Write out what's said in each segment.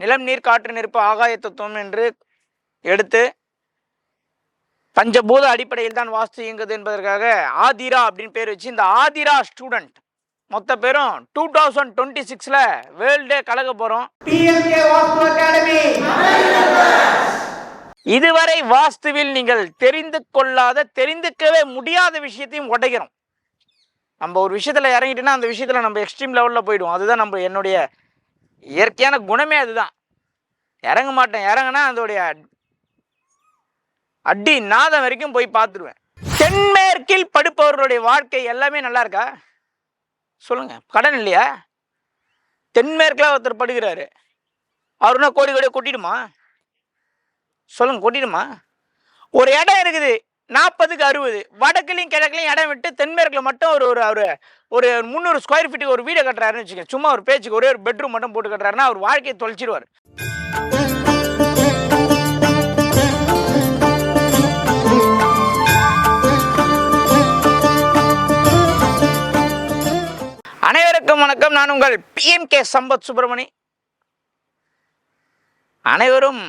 நிலம் நீர் காற்று நெருப்பு ஆகாய தத்துவம் என்று எடுத்து பஞ்சபூத அடிப்படையில் தான் வாஸ்து இயங்குது என்பதற்காக ஆதிரா அப்படின்னு பேர் வச்சு இந்த ஆதிரா ஸ்டூடெண்ட் மொத்த பேரும் டூ தௌசண்ட் டுவெண்ட்டி சிக்ஸில் வேர்ல்டே கலக்க போகிறோம் இதுவரை வாஸ்துவில் நீங்கள் தெரிந்து கொள்ளாத தெரிந்துக்கவே முடியாத விஷயத்தையும் உடைக்கிறோம். நம்ம ஒரு விஷயத்தில் இறங்கிட்டோன்னா அந்த விஷயத்தில் நம்ம எக்ஸ்ட்ரீம் லெவலில் போயிடுவோம். அதுதான் நம்ம என்னுடைய இயற்கையான குணமே அதுதான். இறங்க மாட்டேன். இறங்கினா அதோடைய அடி நாதம் வரைக்கும் போய் பார்த்துருவேன். தென்மேற்கில் படுப்பவர்களுடைய வாழ்க்கை எல்லாமே நல்லா இருக்கா? சொல்லுங்க. கடன் இல்லையா? தென்மேற்கில் ஒருத்தர் படுகிறாரு அவருனா கோடி கோடியை கொட்டிடுமா? சொல்லுங்க கொட்டிடுமா? ஒரு இடம் இருக்குது. நாற்பதுக்கு அறுபது. வடக்குலையும் கிழக்குலையும் இடம் விட்டு தென்மேற்கில் மட்டும் ஒரு ஒரு அவர் ஒரு முந்நூறு ஸ்கொயர் ஃபீட்டுக்கு ஒரு வீடை கட்டுறாருன்னு வச்சுக்கோங்க. சும்மா ஒரு பேச்சுக்கு ஒரே ஒரு பெட்ரூம் மட்டும் போட்டு கட்டுறாருன்னா அவர் வாழ்க்கையை தொலைச்சிடுவார் அனைவருக்கும் வணக்கம். நான் உங்கள் பிஎம்கே சம்பத் சுப்பிரமணி. அனைவரும்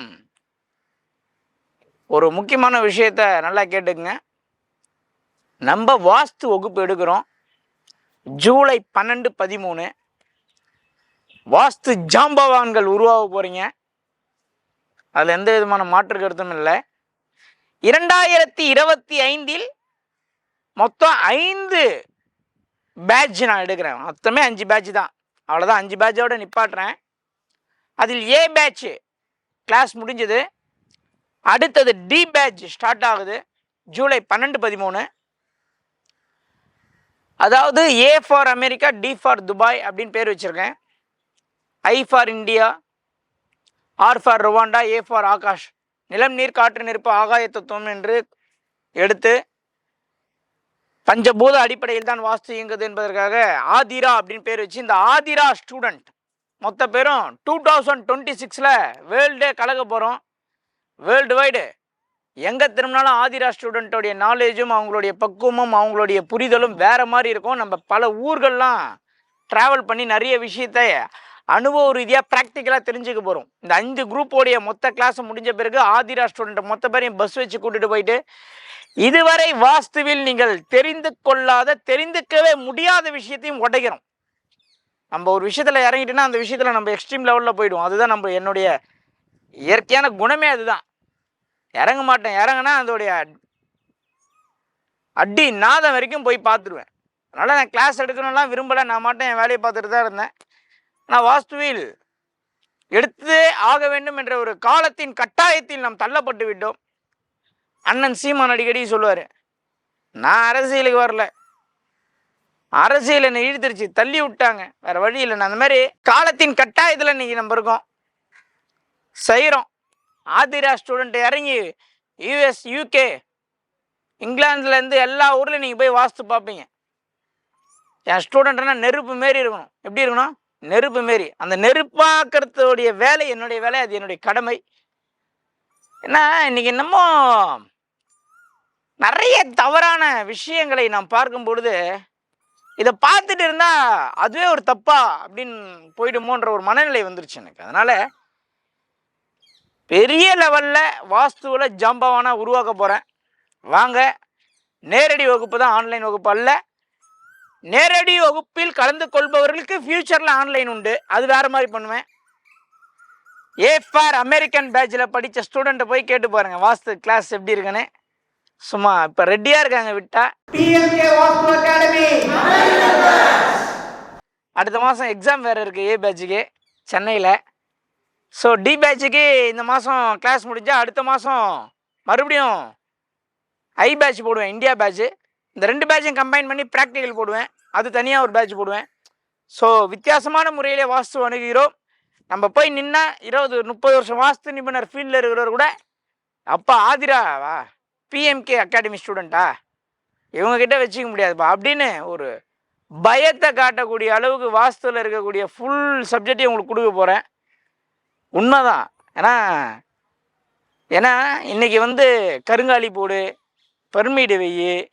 ஒரு முக்கியமான விஷயத்த நல்லா கேட்டுக்குங்க. நம்ம வாஸ்து வகுப்பு எடுக்கிறோம். ஜூலை பன்னெண்டு பதிமூணு. வாஸ்து ஜாம்பவான்கள் உருவாக போகிறீங்க அதில் எந்த விதமான மாற்று கருத்தும் இல்லை. இரண்டாயிரத்தி இருபத்தி ஐந்தில் மொத்தம் ஐந்து பேட்ச் நான் எடுக்கிறேன். மொத்தமே அஞ்சு பேட்ச் தான். அவ்வளோதான் அஞ்சு பேட்சோடு நிப்பாட்டுறேன். அதில் ஏ பேட்ச் கிளாஸ் முடிஞ்சது. அடுத்தது டி பேட்ச் ஸ்டார்ட் ஆகுது. ஜூலை பன்னெண்டு பதிமூணு. அதாவது A for America D for Dubai அப்படின்னு பேர் வச்சுருக்கேன். I for India R for Rwanda A for Aakash நிலம் நீர் காற்று நெருப்பு ஆகாய தத்துவம் என்று எடுத்து பஞ்சபூத அடிப்படையில் தான் வாஸ்து இயங்குது என்பதற்காக ஆதிரா அப்படின்னு பேர் வச்சு இந்த ஆதிரா ஸ்டூடெண்ட் மொத்த பேரும் டூ தௌசண்ட் டுவெண்ட்டி சிக்ஸில் வேர்ல்டே கலக்க போகிறோம் வேர்ல்டு வைடு எங்கே திரும்பினாலும் ஆதிரா ஸ்டூடெண்ட்டோடைய நாலேஜும் அவங்களுடைய பக்குவமும் அவங்களுடைய புரிதலும் வேறு மாதிரி இருக்கும். நம்ம பல ஊர்கள்லாம் ட்ராவல் பண்ணி நிறைய விஷயத்த அனுபவ ரீதியாக ப்ராக்டிக்கலாக தெரிஞ்சுக்க போகிறோம் இந்த அஞ்சு குரூப்போடைய மொத்த கிளாஸ் முடிஞ்ச பிறகு ஆதிரா ஸ்டூடெண்ட் மொத்த பேரையும் பஸ் வச்சு கூட்டிகிட்டு போயிட்டு இதுவரை வாஸ்துவில் நீங்கள் தெரிந்து கொள்ளாத தெரிந்துக்கவே முடியாத விஷயத்தையும் உடைக்கிறோம். நம்ம ஒரு விஷயத்தில் இறங்கிட்டோன்னா அந்த விஷயத்தில் நம்ம எக்ஸ்ட்ரீம் லெவலில் போயிடுவோம். அதுதான் நம்ம என்னுடைய இயற்கையான குணமே அதுதான். இறங்க மாட்டேன் இறங்கினா அதோடைய அடி நாதம் வரைக்கும் போய் பார்த்துருவேன். அதனால் நான் கிளாஸ் எடுக்கணும்லாம் விரும்பலை. நான் மாட்டேன் என் வேலையை பார்த்துட்டு தான் இருந்தேன். நான் வாஸ்துவில் எடுத்தே ஆக வேண்டும் என்ற ஒரு காலத்தின் கட்டாயத்தில் நாம் தள்ளப்பட்டு விட்டோம். அண்ணன் சீமான் அடிக்கடி சொல்லுவார் நான் அரசியலுக்கு வரல. அரசியல் என்னை இழுத்துருச்சு. தள்ளி விட்டாங்க. வேற வழி இல்லை. நான் அந்த மாதிரி காலத்தின் கட்டாயத்தில் இன்னைக்கு நம்ம இருக்கோம். செய்கிறோம் ஆதிரா ஸ்டூடெண்ட் இறங்கி யூஎஸ் யூகே இங்கிலாந்துலேருந்து எல்லா ஊர்லேயும் நீங்கள் போய் வாஸ்து பார்ப்பீங்க. என் ஸ்டூடெண்ட்னா நெருப்பு மாரி இருக்கணும். எப்படி இருக்கணும்? நெருப்பு மாரி. அந்த நெருப்பாக்கிறதுடைய வேலை என்னுடைய வேலை அது என்னுடைய கடமை. ஏன்னா இன்றைக்கி என்னமோ நிறைய தவறான விஷயங்களை நாம் பார்க்கும் பொழுது இதை பார்த்துட்டு இருந்தால் அதுவே ஒரு தப்பா அப்படின்னு போயிடுமோன்ற ஒரு மனநிலை வந்துருச்சு எனக்கு. அதனால் பெரிய லெவல்ல வாஸ்துவில் ஜாம்பவானா உருவாக்க போறேன். வாங்க நேரடி வகுப்பு தான் ஆன்லைன் வகுப்பு அல்ல. நேரடி வகுப்பில் கலந்து கொள்பவர்களுக்கு ஃபியூச்சரில் ஆன்லைன் உண்டு. அது வேற மாதிரி பண்ணுவேன். ஏ ஃபார் அமெரிக்கன் பேட்சில் படித்த ஸ்டூடெண்ட்டை போய் கேட்டு பாருங்க வாஸ்து கிளாஸ் எப்படி இருக்குன்னு. சும்மா இப்போ ரெடியாக இருக்காங்க விட்டா. அடுத்த மாதம் எக்ஸாம் வேறு இருக்குது ஏ பேட்சுக்கு சென்னையில். ஸோ டி பேட்சுக்கு இந்த மாதம் கிளாஸ் முடிஞ்சால் அடுத்த மாதம் மறுபடியும் ஐ பேட்ச் போடுவேன் இந்தியா பேட்ச் இந்த ரெண்டு பேட்சையும் கம்பைன் பண்ணி ப்ராக்டிக்கல் போடுவேன். அது தனியாக ஒரு பேட்ச் போடுவேன். ஸோ வித்தியாசமான முறையிலே வாஸ்து அணுகிறோம் நம்ம போய் நின்னா இருபது முப்பது வருஷம் வாஸ்து நிபுணர் ஃபீல்டில் இருக்கிறவர் கூட அப்பா ஆதிராவா பிஎம்கே அகாடமி ஸ்டூடெண்ட்டா இவங்கக்கிட்ட வச்சுக்க முடியாதுப்பா. அப்படின்னு ஒரு பயத்தை காட்டக்கூடிய அளவுக்கு வாஸ்துவில் இருக்கக்கூடிய ஃபுல் சப்ஜெக்டையும் உங்களுக்கு கொடுக்க போகிறேன் உண்மைதான். ஏன்னா ஏன்னா இன்றைக்கி வந்து கருங்காலி போடு பர்மீடு வெய்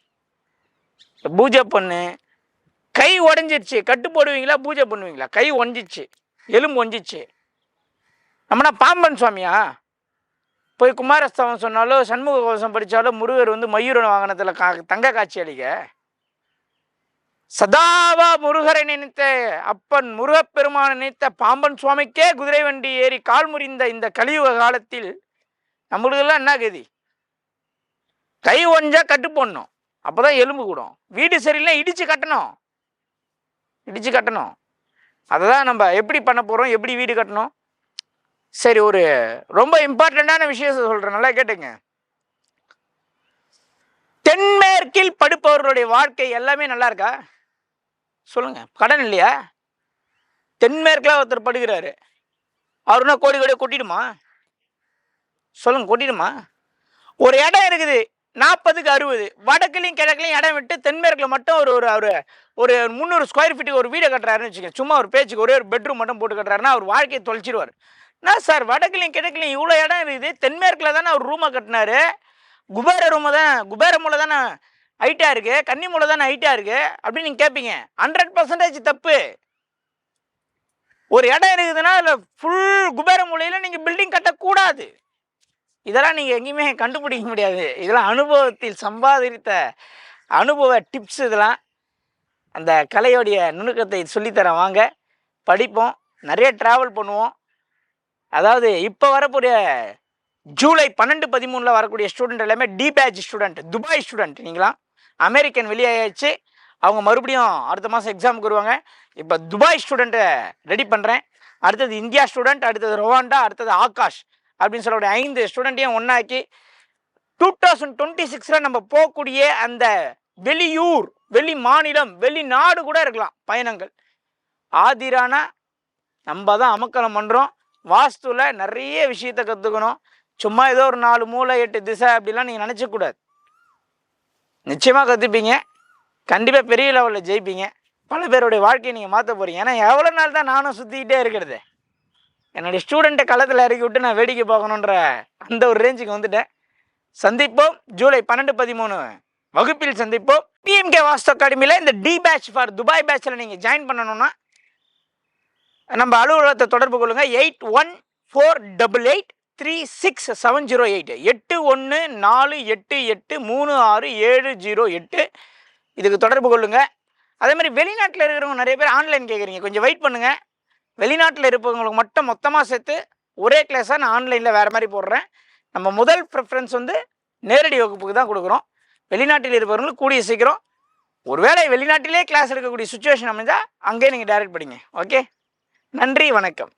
பூஜை பண்ணு கை உடஞ்சிருச்சு. கட்டு போடுவீங்களா பூஜை பண்ணுவீங்களா? கை ஒஞ்சிச்சு எலும்பு ஒஞ்சிச்சு நம்மனா பாம்பன் சுவாமியா? போய் குமாரஸ்தவம் சொன்னாலோ சண்முக கவசம் படித்தாலோ முருகர் வந்து மயூரன் வாகனத்தில் கா தங்க காட்சி அளிக்க. சதாவா முருகரை நினைத்த அப்பன் முருகப்பெருமானை நினைத்த பாம்பன் சுவாமிக்கே குதிரை வண்டி ஏறி கால் முறிந்த இந்த கலியுக காலத்தில் நம்மளுக்கெல்லாம் என்ன கதி? கை ஒஞ்சா கட்டு போடணும். அப்போதான் எலும்பு கூடும். வீடு சரியில்லை இடிச்சு கட்டணும். இடிச்சு கட்டணும். அதை தான் நம்ம எப்படி பண்ண போகிறோம் எப்படி வீடு கட்டணும்? சரி ஒரு ரொம்ப இம்பார்ட்டண்ட்டான விஷயம் சொல்கிறேன் நல்லா கேட்டுங்க. தென்மேற்கில் படுப்பவர்களுடைய வாழ்க்கை எல்லாமே நல்லா இருக்கா? சொல்லுங்க. கடன் இல்லையா? தென்மேற்கில் ஒருத்தர் படுகிறாரு. அவருனா கோடி கோடியை கொட்டிடுமா? சொல்லுங்க கொட்டிடுமா? ஒரு இடம் இருக்குது. நாற்பதுக்கு அறுபது. வடக்குலையும் கிழக்குலையும் இடம் விட்டு தென்மேற்கில் மட்டும் ஒரு ஒரு அவர் ஒரு முந்நூறு ஸ்கொயர் ஃபீட்டுக்கு ஒரு வீடை கட்டுறாருன்னு வச்சுக்கோங்க. சும்மா ஒரு பேச்சுக்கு ஒரே ஒரு பெட்ரூம் மட்டும் போட்டு கட்டுறாருன்னா அவர் வாழ்க்கையை தொலைச்சிடுவார் என்ன சார் வடக்குலையும் கிழக்குலையும் இவ்வளோ இடம் இருக்குது. தென்மேற்கில் தானே அவர் ரூமை கட்டினாரு. குபேர ரூமை தான் குபேர மூலை தானே ஹைட்டாக இருக்குது கன்னி மூலை தானே ஹைட்டாக இருக்குது அப்படின்னு நீங்கள் கேட்பீங்க ஹண்ட்ரட் பர்சன்டேஜ் தப்பு. ஒரு இடம் இருக்குதுன்னா அதில் ஃபுல் குபேர மூலையில் நீங்கள் பில்டிங் கட்டக்கூடாது. இதெல்லாம் நீங்கள் எங்கேயுமே கண்டுபிடிக்க முடியாது. இதெல்லாம் அனுபவத்தில் சம்பாதித்த அனுபவ டிப்ஸ் இதெல்லாம். அந்த கலையோடைய நுணுக்கத்தை சொல்லித்தரேன். வாங்க படிப்போம். நிறைய ட்ராவல் பண்ணுவோம். அதாவது இப்போ வரக்கூடிய ஜூலை பன்னெண்டு பதிமூணில் வரக்கூடிய ஸ்டூடெண்ட் எல்லாமே D batch student Dubai student நீங்களாம். அமெரிக்கன் வெளியாகிடுச்சு அவங்க மறுபடியும் அடுத்த மாதம் எக்ஸாமுக்கு வருவாங்க. இப்போ துபாய் ஸ்டூடெண்ட்டை ரெடி பண்ணுறேன் அடுத்தது இந்தியா ஸ்டூடெண்ட் அடுத்தது ரொவாண்டா அடுத்தது ஆகாஷ் அப்படின்னு சொல்லக்கூடிய ஐந்து ஸ்டூடெண்ட்டையும் ஒன்றாக்கி டூ தௌசண்ட் டுவெண்ட்டி சிக்ஸில் நம்ம போகக்கூடிய அந்த வெளியூர் வெளி மாநிலம் வெளிநாடு கூட இருக்கலாம் பயணங்கள். ஆதிரானா நம்ம தான் அமக்கலம் பண்ணுறோம் வாஸ்துவில் நிறைய விஷயத்தை கற்றுக்கணும் சும்மா ஏதோ ஒரு நாலு மூளை எட்டு திசை அப்படிலாம் நீங்கள் நினச்சக்கூடாது. நிச்சயமாக கற்றுப்பீங்க கண்டிப்பாக பெரிய லெவலில் ஜெயிப்பீங்க. பல பேருடைய வாழ்க்கையை நீங்கள் மாற்ற போகிறீங்க ஏன்னா எவ்வளோ நாள் தான் நானும் சுற்றிக்கிட்டே இருக்கிறது. என்னுடைய ஸ்டூடெண்ட்டை களத்தில் இறக்கி விட்டு நான் வேடிக்கை பார்க்கணுன்ற அந்த ஒரு ரேஞ்சுக்கு வந்துட்டேன். சந்திப்போம். ஜூலை பன்னெண்டு பதிமூணு வகுப்பில் சந்திப்போம். பிஎம்கே வாஸ்து அகாடமியில் இந்த டி பேட்ச் ஃபார் துபாய் பேட்சில் நீங்கள் ஜாயின் பண்ணணும்னா நம்ம அலுவலகத்தை தொடர்பு கொள்ளுங்கள் eight one four double eight three six seven zero eight எட்டு ஒன்று நாலு எட்டு எட்டு மூணு ஆறு ஏழு ஜீரோ எட்டு. இதுக்கு தொடர்பு கொள்ளுங்கள் அதே மாதிரி வெளிநாட்டில் இருக்கிறவங்க நிறைய பேர் ஆன்லைன் கேட்குறீங்க கொஞ்சம் வெயிட் பண்ணுங்கள் வெளிநாட்டில் இருப்பவங்களுக்கு மட்டும் மொத்தமாக சேர்த்து ஒரே கிளாஸாக நான் ஆன்லைனில் வேறு மாதிரி போடுறேன். நம்ம முதல் ப்ரிஃபரன்ஸ் வந்து நேரடி வகுப்புக்கு தான் கொடுக்குறோம். வெளிநாட்டில் இருப்பவங்களுக்கு கூடிய சீக்கிரம். ஒருவேளை வெளிநாட்டிலே கிளாஸ் எடுக்கக்கூடிய சுச்சுவேஷன் அமைஞ்சால் அங்கேயே நீங்கள் டைரக்ட் படிங்க. ஓகே நன்றி வணக்கம்.